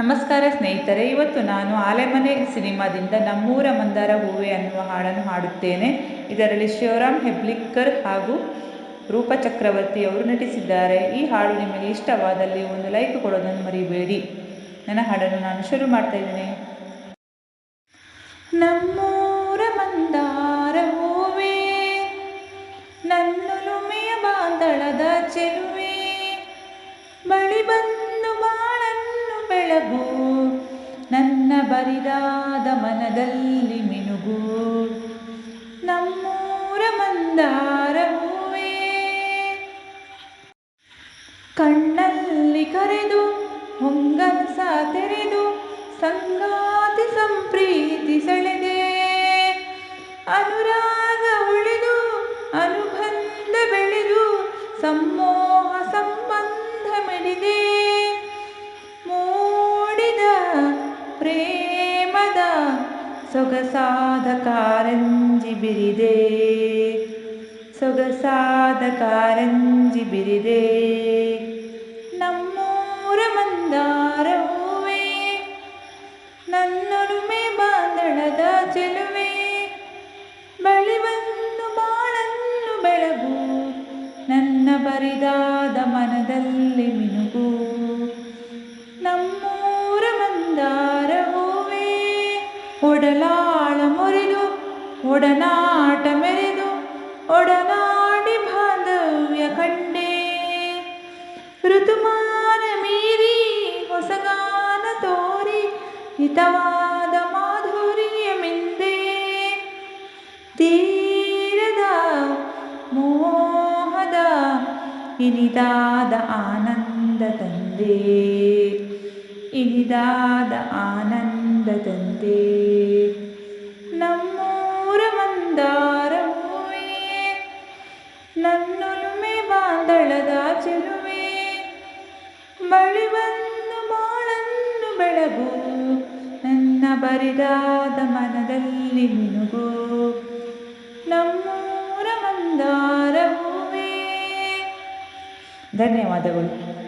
ನಮಸ್ಕಾರ ಸ್ನೇಹಿತರೆ, ಇವತ್ತು ನಾನು ಆಲೆಮನೆ ಸಿನಿಮಾದಿಂದ ನಮ್ಮೂರ ಮಂದಾರ ಹೂವೆ ಅನ್ನುವ ಹಾಡನ್ನು ಹಾಡುತ್ತೇನೆ. ಇದರಲ್ಲಿ ಶಿವರಾಮ್ ಹೆಬ್ಲಿಕ್ಕರ್ ಹಾಗೂ ರೂಪ ಚಕ್ರವರ್ತಿ ಅವರು ನಟಿಸಿದ್ದಾರೆ. ಈ ಹಾಡು ನಿಮಗೆ ಇಷ್ಟವಾದಲ್ಲಿ ಒಂದು ಲೈಕ್ ಕೊಡೋದನ್ನು ಮರಿಬೇಡಿ. ನನ್ನ ಹಾಡನ್ನು ನಾನು ಶುರು ಮಾಡ್ತಾ ಇದ್ದೇನೆ. ನಮ್ಮೂರ ಮಂದಾರ ಹೂವೆ, ನನ್ನೊಲುಮೆಯ ಬಾಂದಳದ ಚೆಲುವೆ, ಬಳಿ ಬಂದು ಬೆಳಗು, ನನ್ನ ಬರಿದಾದ ಮನದಲ್ಲಿ ಮಿನುಗು. ನಮ್ಮೂರ ಮಂದಾರ ಕಣ್ಣಲ್ಲಿ ಕರೆದು ಹೊಂಗಸ ತೆರೆದು, ಸಂಗಾತಿ ಸಂಪ್ರೀತಿ ಸೆಳೆದೆ. ಅನುರಾಗ ಉಳಿದು, ಅನುಬಂಧ ಬೆಳೆದು ಸಮ್ಮೋಹ ಸಂಬಂಧ ಮೂಡಿದ ಪ್ರೇಮದ ಸೊಗಸಾದ ಕಾರಂಜಿ ಬಿರಿದೆ. ಸೊಗಸಾದ ಕಾರಂಜಿ ಬಿರಿದೆ. ನಮ್ಮೂರ ಮಂದಾರ ಹೂವೆ ನನ್ನೊಲುಮೆ ಬಾಂಧಣದ ಚೆಲುವೆ, ಬಳಿ ಬಂದು ಬಾಳನ್ನು ಬೆಳಗು, ನನ್ನ ಬರಿದಾದ ಮನದಲ್ಲಿ ಒಡಲಾಳ ಮುರಿದು ಒಡನಾಟ ಮೆರೆದು ಒಡನಾಡಿ ಬಾಂಧವ್ಯ ಕಂಡೆ ಋತುಮಾನ ಮೀರಿ ಹೊಸಗಾನ ತೋರಿ ಹಿತವಾದ ಮಾಧುರ್ಯ ಮಿಂದೆ ತೀರದ ಮೋಹದ ಇನಿದಾದ ಆನಂದ ತಂದೆ ಇನಿದಾದ ಆನಂದ ತಂದೆ ನನ್ನೊಲುಮೆ ಬಾಂದಳದ ಚೆಲುವೆ. ಬಳಿ ಬಂದು ಬಾಳನ್ನು ಬೆಳಗು. ನನ್ನ ಬರಿದಾದ ಮನದಲ್ಲಿ ಮಿನುಗು. ನಮ್ಮೂರ ಮಂದಾರ ಹೂವೇ ಧನ್ಯವಾದಗಳು.